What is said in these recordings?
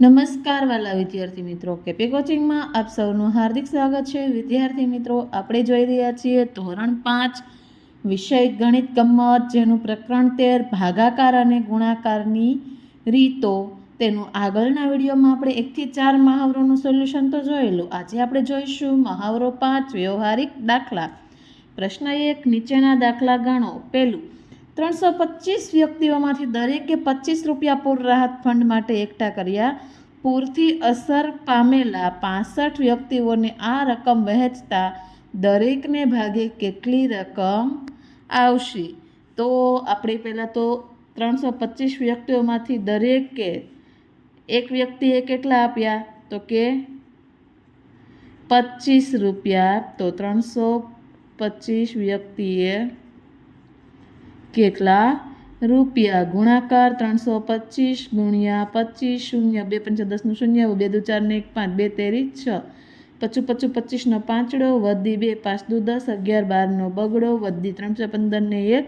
નમસ્કાર વાલા વિદ્યાર્થી મિત્રો. કેપી કોચિંગમાં આપ સૌનું હાર્દિક સ્વાગત છે. વિદ્યાર્થી મિત્રો, આપણે જોઈ રહ્યા છીએ ધોરણ પાંચ, વિષય ગણિત ગમ્મત, જેનું પ્રકરણ તેર, ભાગાકાર અને ગુણાકારની રીતો. તેનું આગળના વિડીયોમાં આપણે એકથી ચાર મહાવરોનું સોલ્યુશન તો જોયેલું. આજે આપણે જોઈશું મહાવરો પાંચ, વ્યવહારિક દાખલા. પ્રશ્ન એક, નીચેના દાખલા ગણો. પહેલું ત્રણસો પચીસ વ્યક્તિઓમાંથી દરેકે પચીસ રૂપિયા પૂર રાહત ફંડ માટે એકઠા કર્યા. પૂરથી અસર પામેલા પાસઠ વ્યક્તિઓને આ રકમ વહેંચતા દરેકને ભાગે કેટલી રકમ આવશે? તો આપણે પહેલાં તો ત્રણસો પચીસ વ્યક્તિઓમાંથી દરેકે એક વ્યક્તિએ કેટલા આપ્યા? તો કે પચીસ રૂપિયા. તો ત્રણસો પચીસ વ્યક્તિએ કેટલા? રૂપિયા ગુણાકાર ત્રણસો પચીસ ગુણ્યા પચીસ શૂન્ય, બે પંચા દસનું શૂન્ય, બે દુ ચાર ને એક પાંચ, બે તેરી છ. પચું પચું પચીસનો પાંચડો, વધી બે પાંચ દુ દસ, અગિયાર બારનો બગડો, વધી ત્રણસો પંદર ને એક.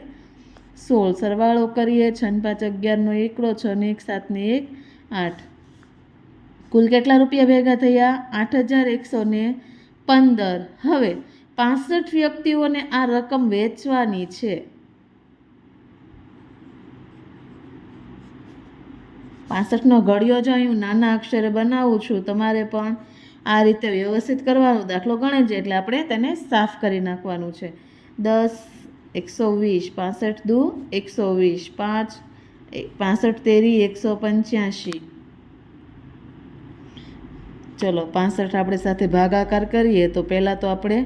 સોળ સરવાળો કરીએ, છ ને પાંચ અગિયારનો એકડો, છ ને એક સાત ને એક, આઠ. કુલ કેટલા રૂપિયા ભેગા થયા? આઠ હજાર એકસો ને પંદર. હવે પાસઠ વ્યક્તિઓને આ રકમ વેચવાની છે. પાસઠનો ઘડિયો જ અહીં નાના અક્ષરે બનાવું છું. તમારે પણ આ રીતે વ્યવસ્થિત કરવાનું. દાખલો ગણે છે એટલે આપણે તેને સાફ કરી નાખવાનું છે. દસ, એકસો વીસ, પાસઠ દુ, એકસો વીસ, પાંચ પાસઠ તેરી, એકસો પંચ્યાસી ચલો, પાસઠ આપણે સાથે ભાગાકાર કરીએ, તો પહેલાં તો આપણે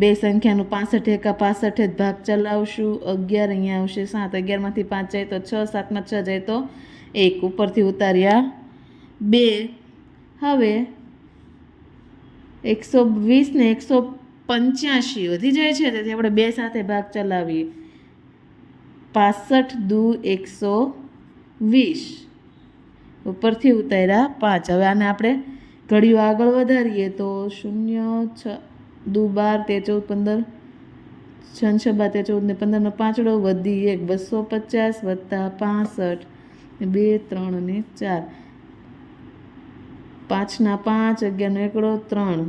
બે સંખ્યાનું પાસઠ એકા પાસઠ જ ભાગ ચલાવશું. અગિયાર અહીંયા આવશે સાત. અગિયારમાંથી પાંચ જાય તો છ, સાતમાં છ જાય તો એક ઉપરથી ઉતાર્યા. બે, હવે એકસો વીસને એકસો પંચ્યાસી વધી જાય છે, તેથી આપણે બે સાથે ભાગ ચલાવીએ. પાસઠ દુ એકસો વીસ. ઉપરથી ઉતાર્યા પાંચ. હવે આને આપણે ઘડીઓ આગળ વધારીએ તો શૂન્ય છ, દુ બાર, તે ચૌદ, પંદર, છ છ બાર, તે ચૌદ ને પંદરનો પાંચડો વધી એક. બસો પચાસ વત્તા પાસઠ. બે, ત્રણ અને ચાર. પાંચના પાંચ, અગિયારનો એકડો ત્રણ.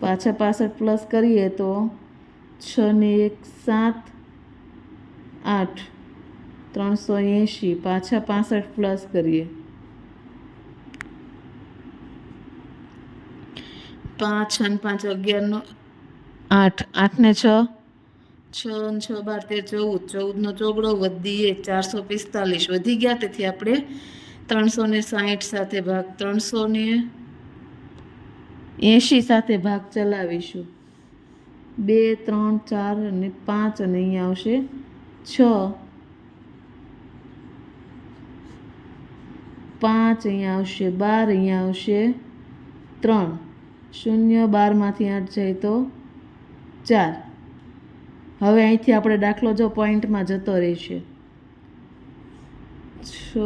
પાછા પાસઠ પ્લસ કરીએ તો છ ને એક, સાત, આઠ. ત્રણસો એંશી. પાછા પાસઠ પ્લસ કરીએ. પાંચ અને પાંચ, અગિયારનો આઠ. આઠ ને છ. છ છ બાર તેર ચૌદ ચૌદનો ચોગડો વધી એક, ચારસો પિસ્તાલીસ. વધી ગયા તેથી આપણે ત્રણસો ને સાહીઠ સાથે ભાગ, ત્રણસો ને એંશી સાથે ભાગ ચલાવીશું. બે, ત્રણ, ચાર અને પાંચ અને અહીંયા આવશે છ. પાંચ અહીંયા આવશે, બાર અહીંયા આવશે ત્રણ. શૂન્ય બારમાંથી આઠ જાય તો ચાર. હવે અહીંથી આપણે દાખલો જો પોઈન્ટમાં જતો રહેશે. છ,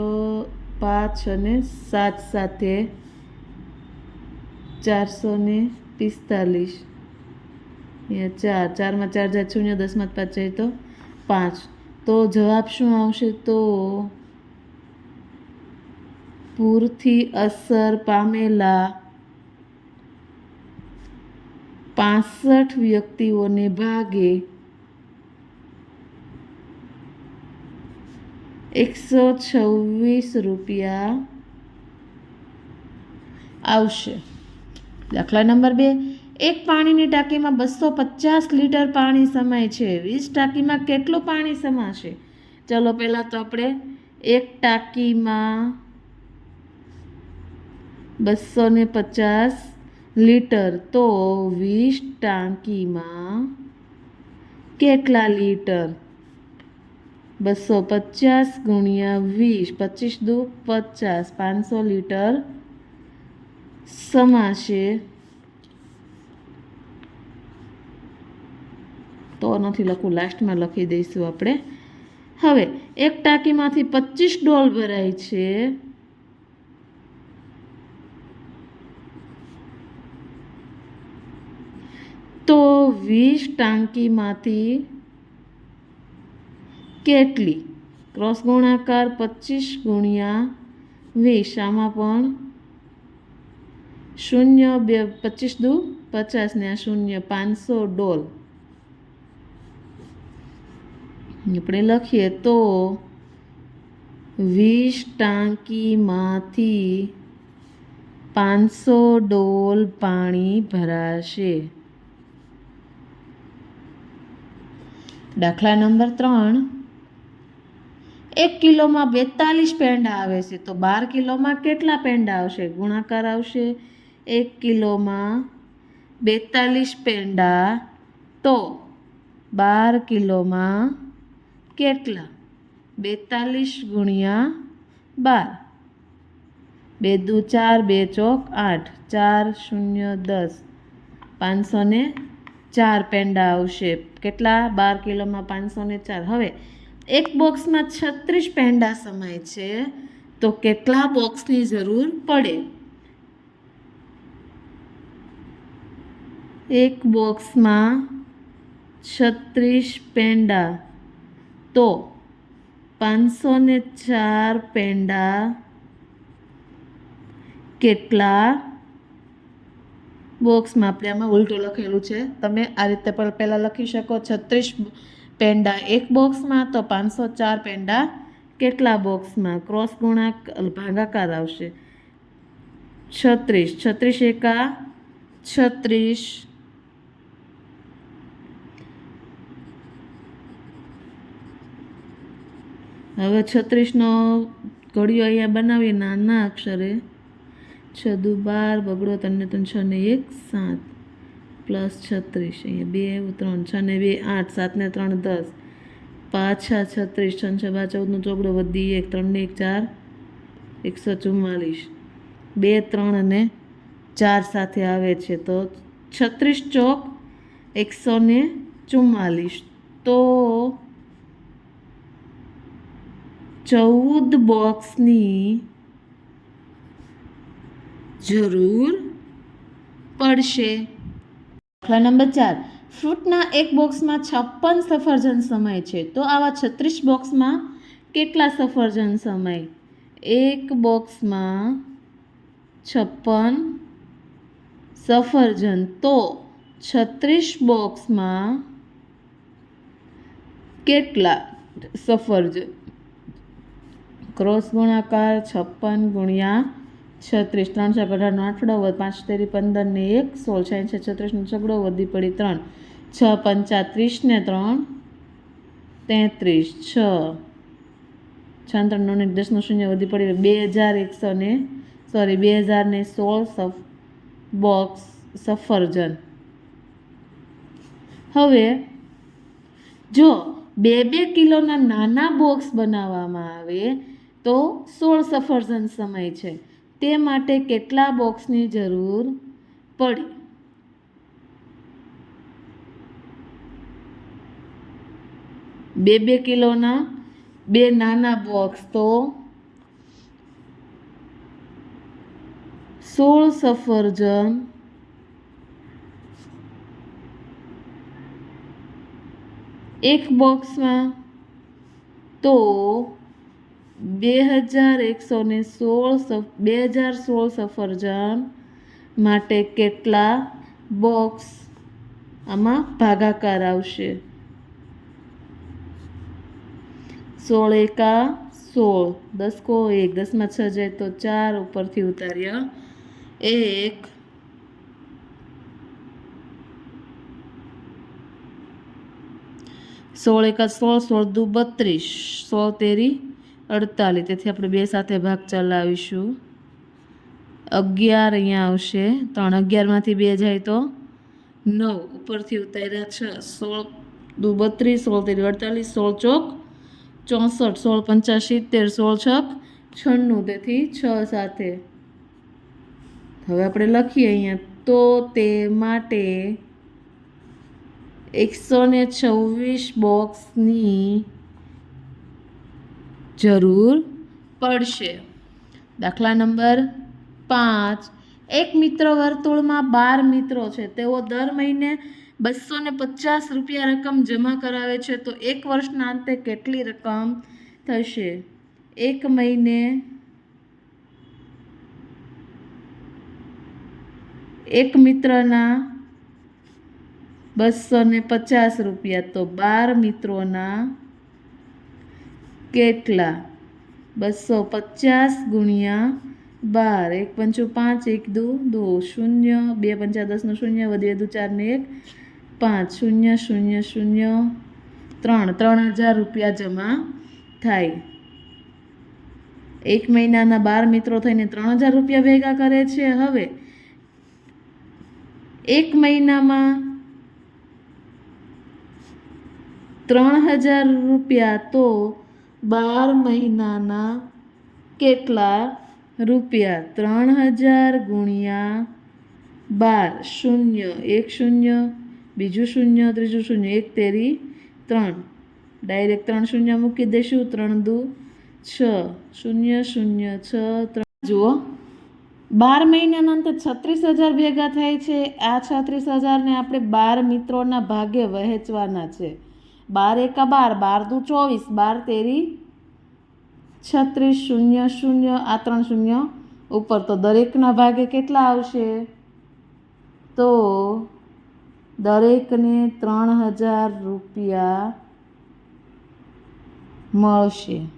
પાંચ અને સાત સાથે ચારસો ને પિસ્તાલીસ. અહીંયા ચાર, ચારમાં ચાર જાય, શૂન્ય, દસમાં પાંચ જાય તો પાંચ. તો જવાબ શું આવશે? તો પૂરથી અસર પામેલા પાસઠ વ્યક્તિઓને ભાગે એકસો છવ્વીસ રૂપિયા આવશે. દાખલા નંબર બે. એક પાણીની ટાંકીમાં બસો પચાસ લીટર પાણી સમાય છે. વીસ ટાંકીમાં કેટલું પાણી સમાશે? ચલો, પહેલાં તો આપણે એક ટાંકીમાં બસો ને પચાસ લીટર. તો વીસ ટાંકીમાં કેટલા લીટર? બસો પચાસ ગુણ્યા વીસ. પચીસ દુ પચાસ. પાંચસો લીટર સમાશે. તો નથી લખવું. લાસ્ટમાં લખી દઈશું આપણે. હવે, એક ટાંકીમાંથી પચીસ ડોલ ભરાય છે. તો વીસ ટાંકીમાંથી કેટલી? ક્રોસ ગુણાકાર પચીસ ગુણ્યા વીસ આમાં પણ શૂન્ય બે, પચીસ દુ પચાસ ને આ શૂન્ય પાંચસો ડોલ. આપણે લખીએ તો વીસ ટાંકીમાંથી પાંચસો ડોલ પાણી ભરાશે. દાખલા નંબર ત્રણ. એક કિલોમાં બેતાલીસ પેંડા આવે છે. તો બાર કિલોમાં કેટલા પેંડા આવશે? ગુણાકાર આવશે એક કિલોમાં બેતાલીસ પેંડા. તો બાર કિલોમાં કેટલા? બેતાલીસ ગુણ્યા બાર. બે દુ ચાર, બે ચોક, આઠ. ચાર શૂન્ય દસ. પાંચસો ને ચાર પેંડા આવશે. કેટલા? બાર કિલોમાં પાંચસો ને ચાર. હવે એક બોક્સમાં છત્રીસ પેંડા સમાય છે, તો કેટલા બોક્સની જરૂર પડે? એક બોક્સમાં છત્રીસ પેંડા, તો પાંચસો ને ચાર પેંડા કેટલા? બોક્સમાં આપણે આમાં ઉલટું લખેલું છે. તમે આ રીતે પણ પહેલાં લખી શકો. છત્રીસ પેંડા એક બોક્સમાં તો પાંચસો ચાર પેંડા. કેટલા બોક્સમાં? ક્રોસ ગુણાક ભાગાકાર આવશે. છત્રીસ. છત્રીસ એકા? છત્રીસ. હવે છત્રીસનો ઘડિયો અહીંયા બનાવી નાના અક્ષરે. છ દુ બાર, બગડો તને ત્રણ, છ ને એક, સાત. પ્લસ છત્રીસ. અહીંયા બે, ત્રણ, છ ને બે, આઠ, સાત ને ત્રણ, દસ. પાછા છત્રીસ, છ છ બા ચૌદનો ચોગડો વધી એક, ત્રણ ને એક, ચાર. એકસો ચુમ્માલીસ. બે, ત્રણ અને ચાર સાથે આવે છે તો છત્રીસ ચોક એકસો ને ચુમ્માલીસ. તો ચૌદ બોક્સની જરૂર પડશે. દાખલા નંબર ચાર. ફ્રૂટના એક બોક્સમાં છપ્પન સફરજન સમય છે. તો આવા છત્રીસ બોક્સમાં કેટલા સફરજન સમય? એક બોક્સમાં છપ્પન સફરજન. તો છત્રીસ બોક્સમાં કેટલા સફરજન? ક્રોસ ગુણાકાર, છપ્પન ગુણ્યા છત્રીસ ત્રણસો અઢારનો આઠડો વધ પાંચ, તેરી પંદર એક, સોળ સાઠ છે છત્રીસનો છગડો વધી પડી, ત્રણ. છ પંચા ત્રીસ ત્રણ. તેત્રીસ, છ. છ ત્રણ નવ એક દસનું શૂન્ય વધી પડી, બે હજાર એકસો ને, સોરી, બે હજાર ને સોળ સફ, બોક્સ સફરજન. હવે, જો બે બે કિલોના નાના બોક્સ બનાવવામાં આવે, તો સોળ સફરજન સમય છે. તે માટે કેટલા બોક્સની જરૂર પડી? બે બે કિલોના, બે નાના બોક્સ તો સોળ સફરજન, એક બોક્સમાં તો બે હજાર એકસો ને સોળ બે હજાર સોળ સફરજન માટે કેટલા બોક્સ આમાં ભાગાકાર આવશે? સોળ એકા સોળ. દસ કો એક, દસમાં છ જાય તો ચાર ઉપરથી ઉતાર્યા. એક. સોળ એકા સોળ સોળ દુ બત્રીસ. સોળ તેરી અડતાલીસ. તેથી આપણે બે સાથે ભાગ ચલાવીશું. અગિયાર અહીંયા આવશે. ત્રણ અગિયારમાંથી બે જાય તો નવ. ઉપરથી ઉતાર્યા છ. સોળ. દુ બત્રીસ, સોળ તેરી અડતાલીસ, સોળ ચોક, ચોસઠ, સોળ પંચા સિત્તેર, સોળ છક, છન્નું. તેથી છ સાથે. હવે આપણે લખીએ અહીંયા, તો તે માટે એકસો ને છવ્વીસ બોક્સની જરૂર પડશે. દાખલા નંબર પાંચ. એક મિત્ર વર્તુળમાં બાર મિત્રો છે. તેઓ દર મહિને બસો ને પચાસ રૂપિયા રકમ જમા કરાવે છે તો એક વર્ષના અંતે કેટલી રકમ થશે? એક મહિને એક મિત્રના બસો ને પચાસ રૂપિયા તો બાર મિત્રોના કેટલા? બસો પચાસ ગુણ્યા બાર. એક પંચો પાંચ, એક દો દો શૂન્ય. બે પંચા દસનું શૂન્ય, વધુ વધુ ચારને એક. પાંચ શૂન્ય શૂન્ય શૂન્ય. ત્રણ. ત્રણ હજાર રૂપિયા જમા થાય. એક મહિનાના બાર મિત્રો થઈને ત્રણ હજાર રૂપિયા ભેગા કરે છે હવે. એક મહિનામાં ત્રણ હજાર રૂપિયા તો બાર મહિનાના કેટલા રૂપિયા ત્રણ હજાર ગુણ્યા બાર? શૂન્ય. એક શૂન્ય. બીજું શૂન્ય. ત્રીજું શૂન્ય. એક તેરી ત્રણ. ડાયરેક્ટ ત્રણ શૂન્ય મૂકી દઈશું ત્રણ દુ છ. શૂન્ય શૂન્ય, છ, ત્રણ. જુઓ. બાર મહિનાના અંતે છત્રીસ હજાર ભેગા થાય છે. આ છત્રીસ હજારને આપણે બાર મિત્રોના ભાગે વહેંચવાના છે. બાર એકા બાર બાર દુ ચોવીસ, બાર તેરી, છત્રીસ, શૂન્ય શૂન્ય, આ ત્રણ શૂન્ય ઉપર તો દરેકના ભાગે કેટલા આવશે? તો દરેકને ત્રણ હજાર રૂપિયા મળશે.